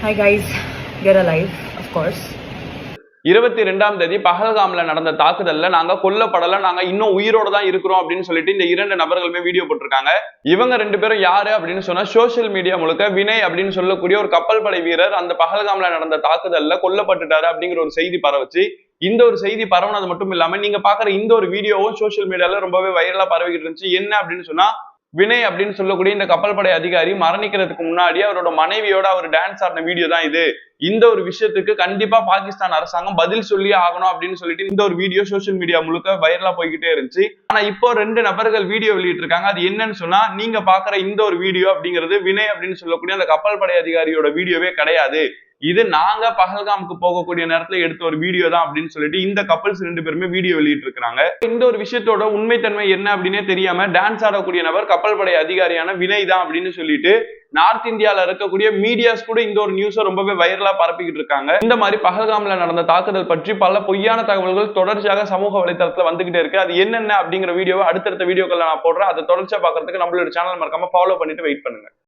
Hi guys, you're alive, of course. இருபத்தி ரெண்டாம் தேதி பகல்காம்ல நடந்த தாக்குதல்ல நாங்க கொல்லப்படல நாங்க இன்னும் உயிரோட தான் இருக்கிறோம் அப்படின்னு சொல்லிட்டு இந்த இரண்டு நபர்களுமே வீடியோ போட்டிருக்காங்க. இவங்க ரெண்டு பேரும் யாரு அப்படின்னு சொன்னா சோஷியல் மீடியா முழுக்க வினய் அப்படின்னு சொல்லக்கூடிய ஒரு கப்பல் படை வீரர் அந்த பகல்காம்ல நடந்த தாக்குதல்ல கொல்லப்பட்டுட்டாரு அப்படிங்கிற ஒரு செய்தி பரவச்சு. இந்த ஒரு செய்தி பரவுனது மட்டும் இல்லாம நீங்க பாக்குற இந்த ஒரு வீடியோவும் சோஷியல் மீடியால ரொம்பவே வைரலா பரவிக்கிட்டு இருந்துச்சு. என்ன அப்படின்னு சொன்னா வினய் அப்படின்னு சொல்லக்கூடிய இந்த கப்பல் படை அதிகாரி மரணிக்கிறதுக்கு முன்னாடி அவரோட மனைவியோட அவர் டான்ஸ் ஆடின வீடியோ தான் இது. இந்த ஒரு விஷயத்துக்கு கண்டிப்பா பாகிஸ்தான் அரசாங்கம் பதில் சொல்லி ஆகணும் அப்படின்னு சொல்லிட்டு இந்த ஒரு வீடியோ சோஷியல் மீடியா முழுக்க வைரலா போய்கிட்டே இருந்துச்சு. ஆனா இப்போ ரெண்டு நபர்கள் வீடியோ வெளியிட்டு இருக்காங்க அது என்னன்னு சொன்னா நீங்க பாக்குற இந்த ஒரு வீடியோ அப்படிங்கிறது வினய் அப்படின்னு சொல்லக்கூடிய அந்த கப்பல் படை அதிகாரியோட வீடியோவே கிடையாது. இது நாங்க பகல்காமுக்கு போகக்கூடிய நேரத்துல எடுத்த ஒரு வீடியோ தான் அப்படின்னு சொல்லிட்டு இந்த கப்பல்ஸ் ரெண்டு பேருமே வீடியோ வெளியிட்டு இருக்காங்க இந்த ஒரு விஷயத்தோட உண்மைத்தன்மை என்ன அப்படின்னே தெரியாம டான்ஸ் ஆடக்கூடிய நபர் கப்பல் படை அதிகாரியான வினய் தான் அப்படின்னு சொல்லிட்டு நார்த் இந்தியால இருக்கக்கூடிய மீடியாஸ் கூட இந்த ஒரு நியூஸை ரொம்பவே வைரலா பரப்பிக்கிட்டு இருக்காங்க. இந்த மாதிரி பகல்காம்ல நடந்த தாக்குதல் பற்றி பல பொய்யான தகவல்கள் தொடர்ச்சியாக சமூக வலைத்தளத்துல வந்துகிட்டே இருக்கு. அது என்னென்ன அப்படிங்கிற வீடியோவை அடுத்தடுத்த வீடியோக்கள் நான் போடுறேன். அதை தொடர்ச்சியா பார்க்கறதுக்கு நம்மளோட சேனல் மறக்காம ஃபாலோ பண்ணிட்டு வெயிட் பண்ணுங்க.